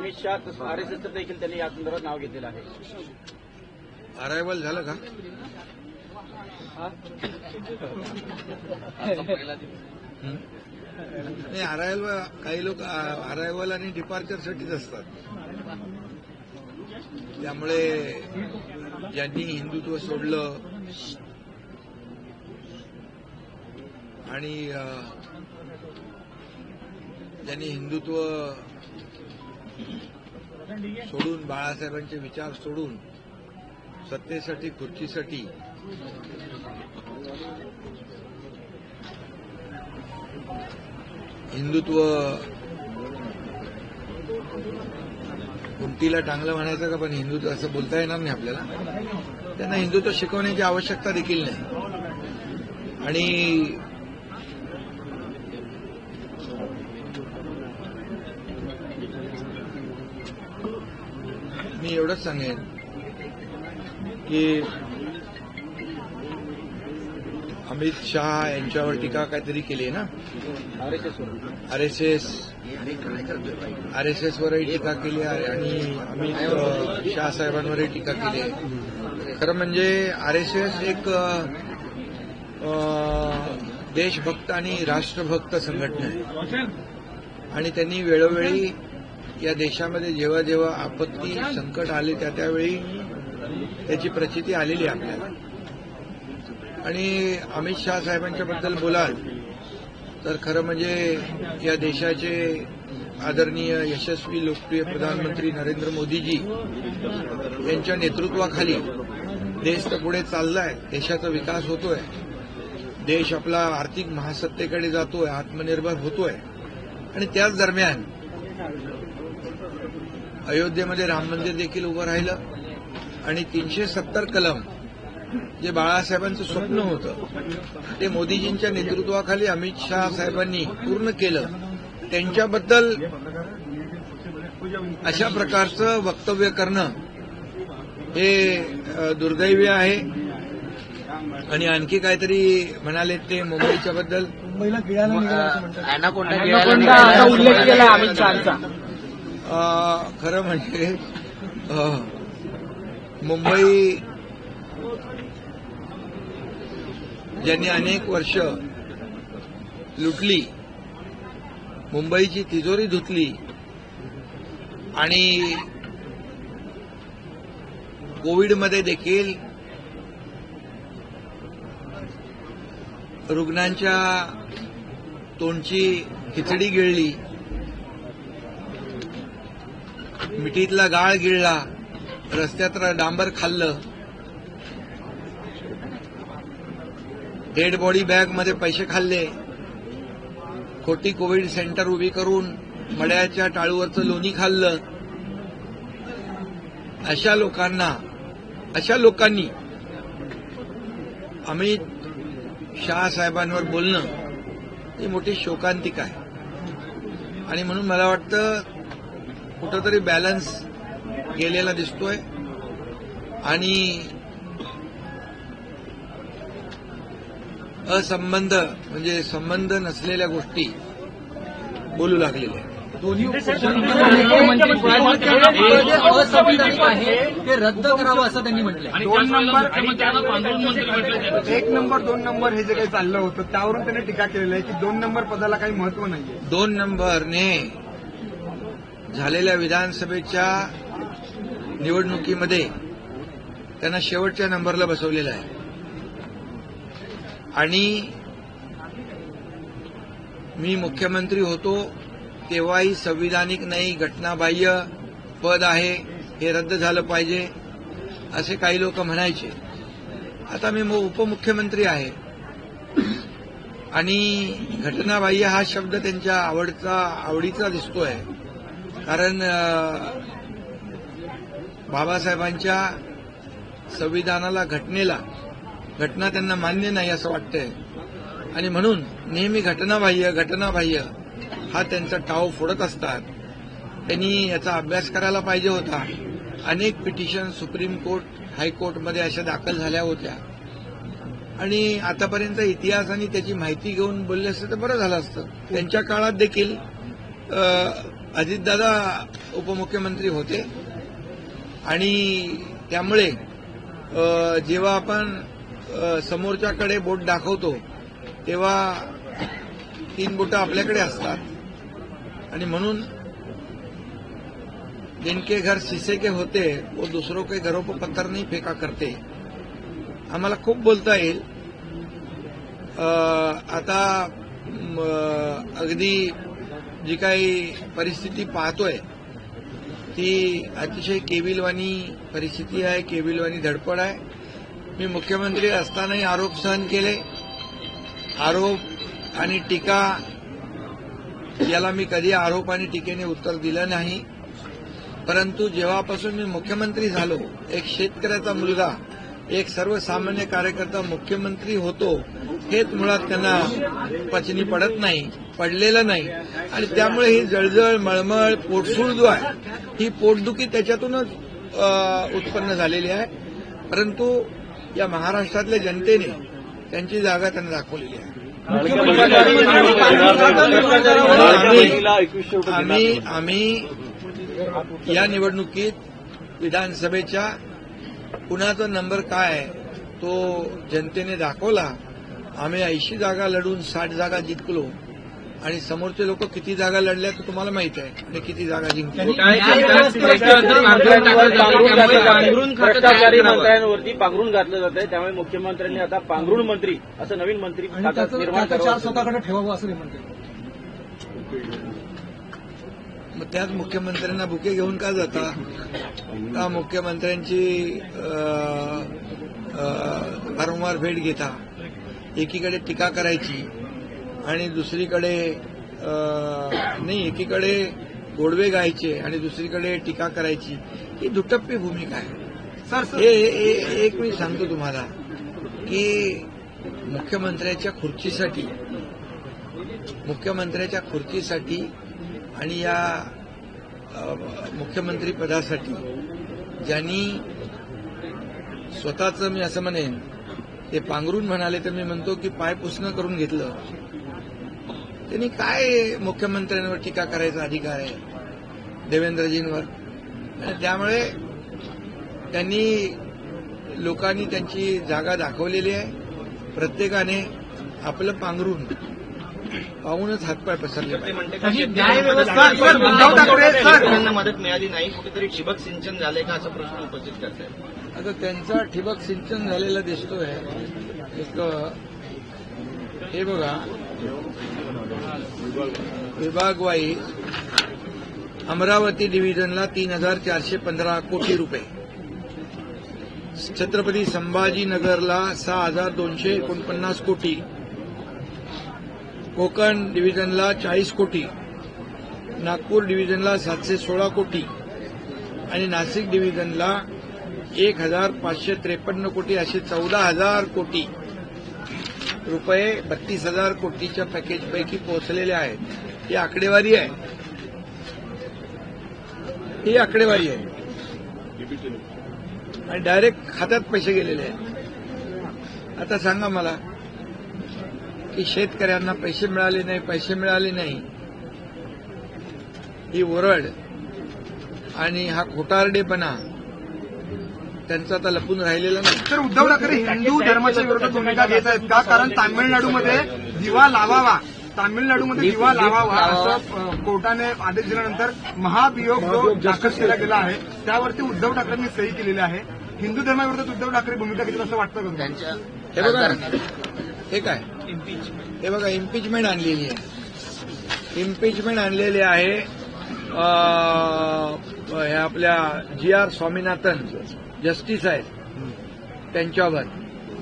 अमित शाह आरएसएसचं देखील त्यांनी या संदर्भात नाव घेतलेलं आहे. अरायवल झालं का? हं? नाही अरायवल काही लोक अरायवल आणि डिपार्चरसाठीच असतात. त्यामुळे ज्यांनी हिंदुत्व सोडलं आणि अ, ज्यांनी हिंदुत्व सोडून बाळासाहेबांचे विचार सोडून सत्तेसाठी खुर्चीसाठी. हिंदुत्व कुंतीला टांगलं म्हणायचं का? पण हिंदुत्व असं बोलता येणार नाही आपल्याला. त्यांना हिंदुत्व शिकवण्याची आवश्यकता देखील नाही. आणि मी एवढंच सांगेन की अमित शहा यांच्यावर टीका काहीतरी केली आहे ना? आरएसएसवर आरएसएस आरएसएसवरही टीका केली आहे आणि अमित शहा साहेबांवरही टीका केली आहे. खरं म्हणजे आरएसएस एक एस एक देशभक्त आणि राष्ट्रभक्त संघटना आहे. आणि त्यांनी वेळोवेळी या देशामध्ये जेव्हा जेव्हा आपत्ती संकट आले त्या त्यावेळी त्याची प्रचिती आलेली आपल्याला. आणि अमित शहा साहेबांच्याबद्दल बोलाल तर खरं म्हणजे या देशाचे आदरणीय यशस्वी लोकप्रिय प्रधानमंत्री नरेंद्र मोदीजी यांच्या नेतृत्वाखाली देश तर पुढे चाललाय देशाचा विकास होतोय. देश आपला आर्थिक महासत्तेकडे जातोय आत्मनिर्भर होतोय. आणि त्याच दरम्यान अयोध्येमध्ये राम मंदिर देखील उभं राहिलं. आणि तीनशे सत्तर कलम जे बाळासाहेबांचं स्वप्न होतं ते मोदीजींच्या नेतृत्वाखाली अमित शहा साहेबांनी पूर्ण केलं. त्यांच्याबद्दल अशा प्रकारचं वक्तव्य करणं हे दुर्दैवी आहे. आणि आणखी काहीतरी म्हणाले ते मुंबईच्या बद्दल केला अमित शहाचा. खरं म्हणजे मुंबई ज्यांनी अनेक वर्ष लुटली मुंबईची तिजोरी धुतली आणि कोविडमध्ये देखील रुग्णांच्या तोंडची खिचडी गिळली मिठीतला गाळ गिळला रस्त्यात डांबर खाल्लं. डेड बॉडी बॅगमध्ये पैसे खाल्ले. खोटी कोविड सेंटर उभी करून मड्याच्या टाळूवरचं लोणी खाल्लं. अशा लोकांना अशा लोकांनी अमित शहा साहेबांवर बोलणं ही मोठी शोकांतिक आहे. आणि म्हणून मला वाटतं कुठंतरी बॅलन्स गेलेला दिसतोय. आणि असंबंध म्हणजे संबंध नसलेल्या गोष्टी बोलू लागलेल्या आहेत. असंविधानिक आहे ते रद्द करावं असं त्यांनी म्हटलंय. दोन नंबर एक नंबर दोन नंबर हे जे काही चाललं होतं त्यावरून त्याने टीका केलेली आहे की दोन नंबर पदाला काही महत्त्व नाहीये. दोन नंबरने झालेल्या विधानसभेच्या निवडणुकीमध्ये त्यांना शेवटच्या नंबरला बसवलेलं आहे. आणि मी मुख्यमंत्री होतो तेव्हाही संविधानिक नाही घटनाबाह्य पद आहे हे रद्द झालं पाहिजे असे काही लोक म्हणायचे. आता मी उपमुख्यमंत्री आहे. आणि घटनाबाह्य हा शब्द त्यांच्या आवडचा आवडीचा दिसतोय. कारण बाबासाहेबांच्या संविधानाला घटनेला घटना त्यांना मान्य नाही असं वाटतंय. आणि म्हणून नेहमी घटनाबाह्य घटनाबाह्य हा त्यांचा टाव फोडत असतात. त्यांनी याचा अभ्यास करायला पाहिजे होता. अनेक पिटिशन सुप्रीम कोर्ट हायकोर्टमध्ये अशा दाखल झाल्या होत्या. आणि आतापर्यंत इतिहास आणि त्याची माहिती घेऊन बोलले असतं तर बरं झालं असतं. त्यांच्या काळात देखील अजितदादा उपमुख्यमंत्री होते. आणि त्यामुळे जेव्हा आपण समोरच्याकडे बोट दाखवतो तेव्हा तीन बोटं आपल्याकडे असतात. आणि म्हणून जिनके घर शीशे के होते वो दुसरों के घरों पर पत्थर नहीं फेका करते. आम्हाला खूप बोलता येईल. आता अगदी जी काही परिस्थिती पाहतोय ती अतिशय केविलवाणी परिस्थिती आहे केविलवाणी धडपड आहे. मी मुख्यमंत्री असतानाही आरोप सहन केले. आरोप आणि टीका याला मी कधी आरोप आणि टीकेने उत्तर दिलं नाही. परंतु जेव्हापासून मी मुख्यमंत्री झालो एक शेतकऱ्याचा मुलगा एक सर्वसामान्य कार्यकर्ता मुख्यमंत्री होतो हेच मुळात त्यांना पचनी पडत नाही पडलेलं नाही. आणि त्यामुळे ही जळजळ मळमळ पोटसूळ जो आहे ही पोटदुखी त्याच्यातूनच उत्पन्न झालेली आहे. परंतु या महाराष्ट्रातल्या जनतेने त्यांची जागा त्यांना दाखवलेली आहे. आम्ही आम्ही आम्ही या निवडणुकीत विधानसभेच्या कुणाचा नंबर काय आहे तो जनतेने दाखवला. आम्ही ऐंशी जागा लढून साठ जागा जिंकलो. आणि समोरचे लोक किती जागा लढल्या तर तुम्हाला माहीत आहे. आणि किती जागा जिंकलो. पांघरून पांघरून घातलं. जात आहे. त्यामुळे मुख्यमंत्र्यांनी आता पांघरुण मंत्री असं नवीन मंत्री स्वतःकडे ठेवावं असं मग त्याच मुख्यमंत्र्यांना बुके घेऊन का जाता? का मुख्यमंत्र्यांची वारंवार भेट घेता? एकीकडे टीका करायची आणि दुसरीकडे नाही एकीकडे गोडवे गायचे आणि दुसरीकडे टीका करायची ही दुटप्पी भूमिका आहे. हे एक मी सांगतो तुम्हाला की मुख्यमंत्र्याच्या खुर्चीसाठी मुख्यमंत्र्याच्या खुर्चीसाठी आणि या मुख्यमंत्री पदासाठी ज्यांनी स्वतःचं मी असं म्हणेन ते पांघरून म्हणाले तर मी म्हणतो की पाय पुसणं करून घेतलं. त्यांनी काय मुख्यमंत्र्यांवर टीका करायचा अधिकार आहे? देवेंद्रजींवर. आणि त्यामुळे त्यांनी लोकांनी त्यांची जागा दाखवलेली आहे. प्रत्येकाने आपलं पांघरून पाहूनच हातपाय पसरले त्यांना मदत मिळाली नाही कुठेतरी ठिबक सिंचन झालंय का असा प्रश्न उपस्थित करताय. आता त्यांचा ठिबक सिंचन झालेला दिसतोय. एक हे बघा. विभाग वाईज अमरावती डिव्हिजनला तीन हजार चारशे पंधरा कोटी रुपये. छत्रपती संभाजीनगरला सहा हजार दोनशे एकोणपन्नास कोटी. कोकण डिव्हिजनला चाळीस कोटी नागपूर डिव्हिजनला सातशे सोळा कोटी आणि नाशिक डिव्हिजनला एक हजार पाचशे त्रेपन्न कोटी असे चौदा हजार कोटी रुपये बत्तीस हजार कोटीच्या पॅकेजपैकी पोहोचलेले आहेत. ही आकडेवारी आहे. ही आकडेवारी आहे. आणि डायरेक्ट खात्यात पैसे गेलेले आहेत. आता सांगा मला की शेतकऱ्यांना पैसे मिळाले नाही पैसे मिळाले नाही. ही ओरड आणि हा खोटारडेपणा त्यांचा आता लपून राहिलेला नाही. तर उद्धव ठाकरे हिंदू धर्माच्या विरोधात भूमिका घेत आहेत. का? कारण तामिळनाडूमध्ये दिवा लावावा. तामिळनाडूमध्ये दिवा लावावा असं कोर्टाने आदेश दिल्यानंतर महाभियोग जो दाखल केला गेला आहे. त्यावरती उद्धव ठाकरेंनी सही केलेली आहे. हिंदू धर्माविरोधात उद्धव ठाकरे भूमिका घेतील असं वाटतं? त्यांच्या हे बघा हे काय? हे बघा इम्पिचमेंट आणलेली आहे. इम्पिचमेंट आणलेली आहे हे आपल्या जी आर स्वामीनाथन जस्टिस आहेत त्यांच्यावर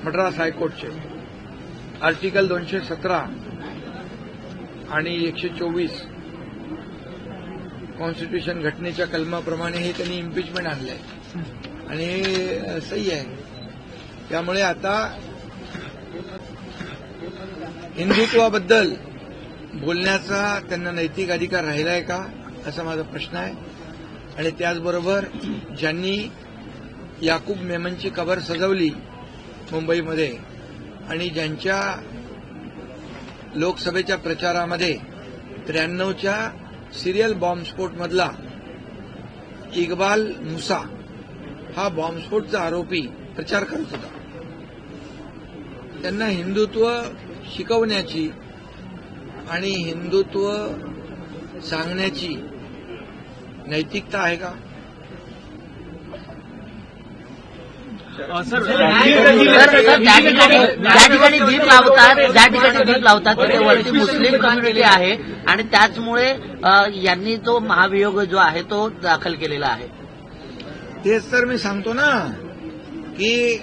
मद्रास हायकोर्टचे. आर्टिकल दोनशे सतरा आणि एकशे चोवीस कॉन्स्टिट्यूशन घटनेच्या कलमाप्रमाणे हे त्यांनी इम्पिचमेंट आणलंय. आणि सही आहे. त्यामुळे आता हिंदुत्वाबद्दल बोलण्याचा त्यांना नैतिक अधिकार राहिला आहे का? असा माझा प्रश्न आहे. आणि त्याचबरोबर ज्यांनी याकूब मेमनची कबर सजवली मुंबईमध्ये आणि ज्यांच्या लोकसभेच्या प्रचारामध्ये त्र्याण्णवच्या सिरियल बॉम्बस्फोटमधला इक्बाल मुसा हा बॉम्बस्फोटचा आरोपी प्रचार करत होता. त्यांना हिंदुत्व शिकवण्याची आणि हिंदुत्व सांगण्याची नैतिकता आहे का? सर ज्या ठिकाणी दीप लावतात ज्या ठिकाणी दीप लावतात तिथे वरती मुस्लिम कम्युनिटी आहे आणि त्याचमुळे यांनी तो महाभियोग जो आहे तो दाखल केलेला आहे. तेच तर मी सांगतो ना की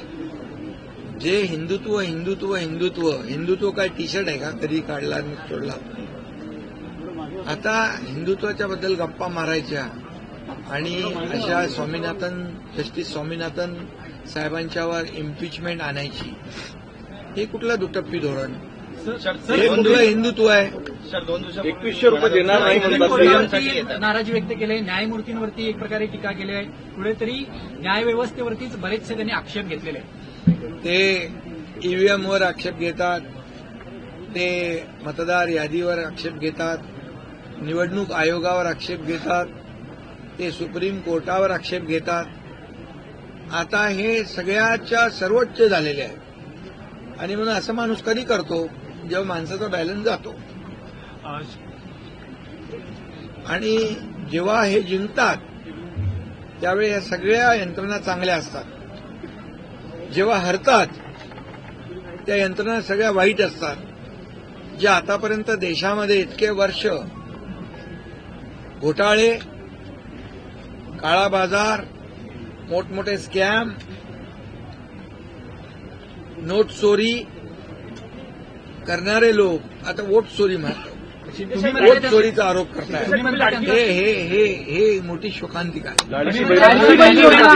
जे हिंदुत्व हिंदुत्व हिंदुत्व हिंदुत्व काय टी शर्ट आहे का? कधी काढला आणि सोडला आता हिंदुत्वाच्या बद्दल गप्पा मारायच्या. आणि अशा स्वामीनाथन जस्टिस स्वामीनाथन साहेबांच्यावर इम्पिचमेंट आणायची. हे कुठलं दुटप्पी धोरण? हे कुठलं हिंदुत्व आहे? सर दोन दिवसापूर्वी एकवीसशे रुपये देणार नाही म्हणतात स्त्रियांसाठी येतात. नाराजी व्यक्त केली. आहे न्यायमूर्तींवरती एक प्रकारे टीका केली आहे. कुठेतरी न्यायव्यवस्थेवरतीच बरेचसे त्यांनी आक्षेप घेतलेले आहेत. ते ईव्हीएमवर आक्षेप घेतात. ते मतदार यादीवर आक्षेप घेतात. निवडणूक आयोगावर आक्षेप घेतात. ते सुप्रीम कोर्टावर आक्षेप घेतात. आता हे सगळ्याच्या सर्वोच्च झालेले आहे आणि म्हणून असं माणूस कधी करतो? जेव्हा माणसाचा बॅलन्स जातो. आणि जेव्हा हे जिंकतात त्यावेळी या सगळ्या यंत्रणा चांगल्या असतात. जेव्हा हरतात त्या यंत्रणा सगळ्या वाईट असतात. जे आतापर्यंत देशामध्ये इतके वर्ष घोटाळे काळा बाजार मोठमोठे स्कॅम नोट चोरी करणारे लोक आता वोट चोरी म्हणतात चोरीचा आरोप करताय. त्यांचं- हे हे हे हे मोठी शोकांतिका योजना-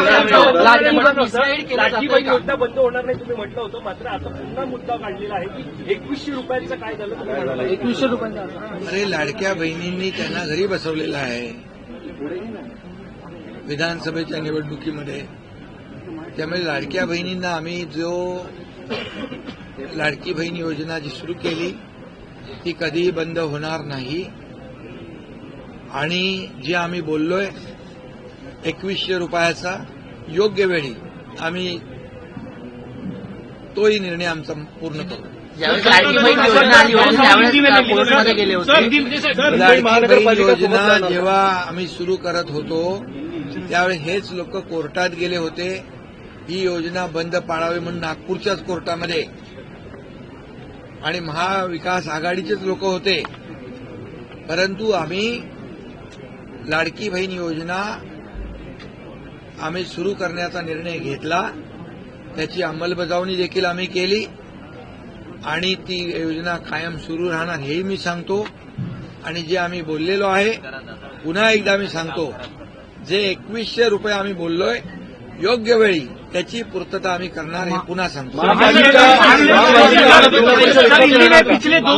बंद होणार नाही तुम्ही म्हटलं होतं. मात्र आता पुन्हा मुद्दा काढलेला आहे की एकवीसशे रुपयांचं काय झालं एकवीसशे अरे लाडक्या बहिणींनी त्यांना घरी बसवलेलं आहे. विधानसभेच्या निवडणुकीमध्ये. त्यामुळे लाडक्या बहिणींना आम्ही जो लाडकी बहीण योजना जी सुरू केली ती कधीही बंद होणार नाही. आणि जे आम्ही बोललोय एकवीसशे रुपयाचा योग्य वेळी आम्ही तोही निर्णय आमचा पूर्ण करू. योजना जेव्हा आम्ही सुरू करत होतो त्यावेळी हेच लोक कोर्टात गेले होते. ही योजना बंद पाडावी म्हणून नागपूरच्याच कोर्टामध्ये आणि महाविकास आघाडीचेच लोक होते. परंतु आम्ही लाडकी बहीण योजना आम्ही सुरू करण्याचा निर्णय घेतला. त्याची अंमलबजावणी देखील आम्ही केली. आणि ती योजना कायम सुरू राहणार हेही मी सांगतो. आणि जे आम्ही बोललेलो आहे पुन्हा एकदा मी सांगतो. जे एकवीसशे रुपये आम्ही बोललोय योग्य वेळी त्याची पूर्तता आम्ही करणार हे पुन्हा सांगतो. पिछले दो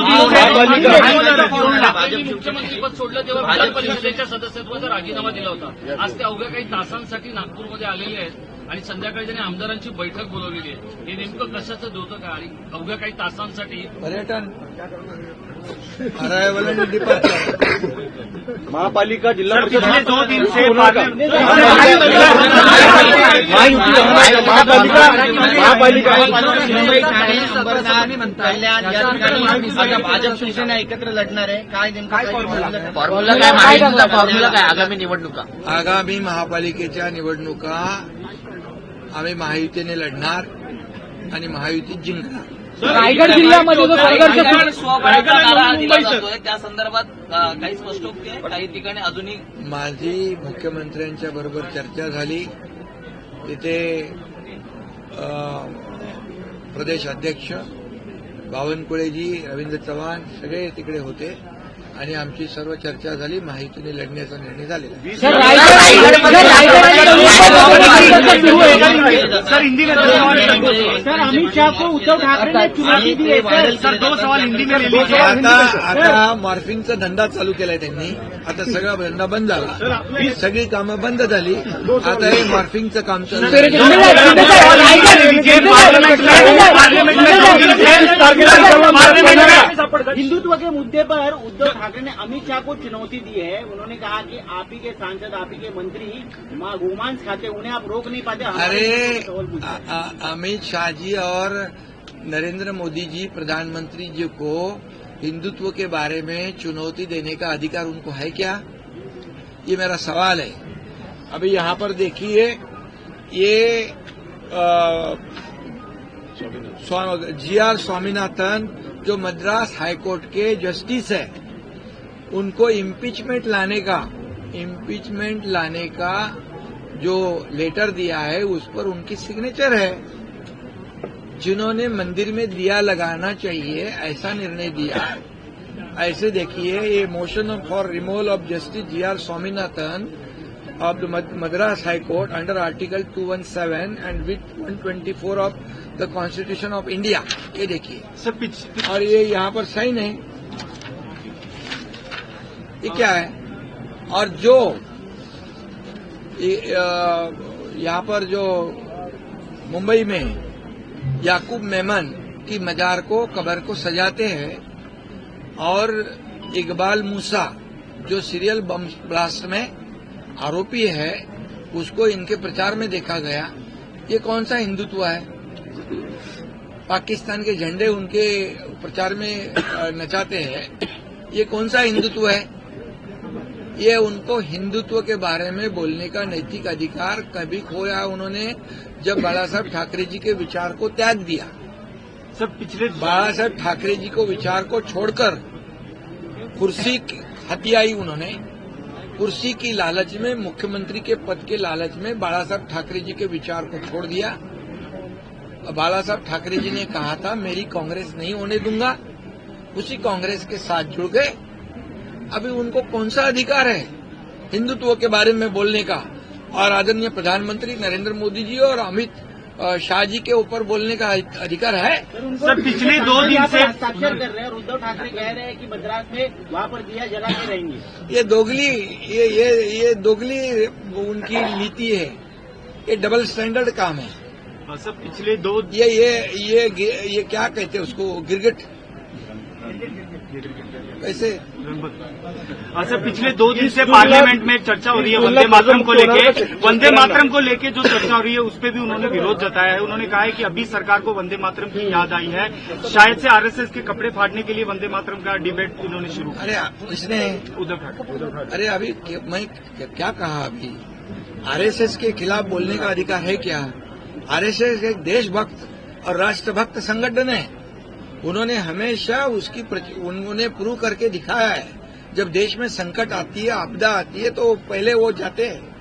मुख्यमंत्रीपद सोडलं तेव्हा विधान परिषदेच्या सदस्यत्वाचा राजीनामा दिला होता. आज ते अवघ्या काही तासांसाठी नागपूरमध्ये आलेले आहेत. आणि संध्याकाळी त्यांनी आमदारांची बैठक बोलवलेली आहे हे नेमकं कशाचं होतं का आणि अवघ्या काही तासांसाठी पर्यटन महापालिका जिल्हा भाजप शिवसेना एकत्र लढणार आहे काय नेमकं काय फॉर्म्युला फॉर्म्युला काय फॉर्म्युला काय आगामी निवडणुका आगामी महापालिकेच्या निवडणुका आम्ही महायुतीने लढणार आणि महायुतीत जिंकणार. रायगड जिल्ह्यामध्ये जो संघर्ष त्या संदर्भात काही स्पष्टोक्ती आहे? काही ठिकाणी अजूनही? माझी मुख्यमंत्र्यांच्या बरोबर चर्चा झाली. तिथे प्रदेश अध्यक्ष बावनकुळेजी रवींद्र चव्हाण सगळे तिकडे होते. आणि आमची सर्व चर्चा झाली माहितीने लढण्याचा निर्णय झालेला है आता आता मॉर्फिंगचा धंदा चालू केलाय त्यांनी आता सगळा धंदा बंद झाला ही सगळी कामं बंद झाली आता हे मॉर्फिंगचं काम चालू. हिंदुत्व के मुद्दे पर उद्धव ठाकरे ठाकरे ने अमित शाह को चुनौती दी है। उन्होंने कहा कि आप ही के सांसद आप ही के मंत्री माँ गोमांस खाते उन्हें आप रोक नहीं पाते। अरे अ- अमित शाह जी और नरेंद्र मोदी जी प्रधानमंत्री जी को हिंदुत्व के बारे में चुनौती देने का अधिकार उनको है क्या? ये मेरा सवाल है। अभी यहाँ पर देखिए ये जी आर स्वामीनाथन जो मद्रास हाईकोर्ट के जस्टिस है उनको इम्पीचमेंट लाने का इम्पीचमेंट लाने का जो लेटर दिया है उस पर उनकी सिग्नेचर है। जिन्होंने मंदिर में दिया लगाना चाहिए ऐसा निर्णय दिया ऐसे देखिए ये motion for removal of justice G R Swaminathan of the Madras high court under article 217 and with 124 of the constitution of India ये देखिए। सर पिछ और ये यहाँ पर साइन है। ये क्या है? और जो यहाँ पर जो मुंबई में याकूब मेमन की मजार को, कबर को सजाते हैं, और इकबाल मूसा, जो सीरियल बम ब्लास्ट में आरोपी है, उसको इनके प्रचार में देखा गया। ये कौन सा हिंदुत्व है? पाकिस्तान के झंडे उनके प्रचार में नचाते हैं। ये कौन सा हिंदुत्व है? ये उनको हिंदुत्व के बारे में बोलने का नैतिक अधिकार कभी खोया उन्होंने जब बाला साहब ठाकरे जी के विचार को त्याग दिया। सब पिछले बाला साहब ठाकरे जी को विचार को छोड़कर कुर्सी की हत्याई उन्होंने कुर्सी की लालच में मुख्यमंत्री के पद के लालच में बाला साहब ठाकरे जी के विचार को छोड़ दिया। बाला साहब ठाकरे जी ने कहा था मेरी कांग्रेस नहीं होने दूँगा। उसी कांग्रेस के साथ जुड़ गए। अभी उनको कौन सा अधिकार है? हिंदुत्व के बारे में बोलने का। और आदरणीय प्रधानमंत्री नरेंद्र मोदी जी और अमित शाह जी के ऊपर बोलने का अधिकार है? सर, पिछले दो दिन से- हस्ताक्षर कर रहे हैं। उद्धव ठाकरे कह रहे हैं कि मद्रास में वहाँ पर दिया जला के रहेंगे। ये दोगली ये ये ये दोगली उनकी नीति है। ये डबल स्टैंडर्ड काम है सर पिछले दो ये ये ये ये क्या कहते हैं उसको? गिरगिट। हाँ, सर पिछले दो दिन से पार्लियामेंट में चर्चा हो रही है वंदे मातरम को लेके वंदे मातरम को लेके जो चर्चा हो रही है उस पर भी उन्होंने विरोध जताया है। उन्होंने कहा है कि अभी सरकार को वंदे मातरम की याद आई है। शायद से आरएसएस के कपड़े फाड़ने के लिए वंदे मातरम का डिबेट इन्होंने शुरू किया। अरे इसने उद्धव ठाकरे। अरे अभी मैं क्या कहा अभी? आरएसएस के खिलाफ बोलने का अधिकार है क्या? आरएसएस एक देशभक्त और राष्ट्रभक्त संगठन है। उन्होंने हमेशा उसकी उन्होंने प्रूव करके दिखाया है। जब देश में संकट आती है आपदा आती है तो पहले वो जाते हैं।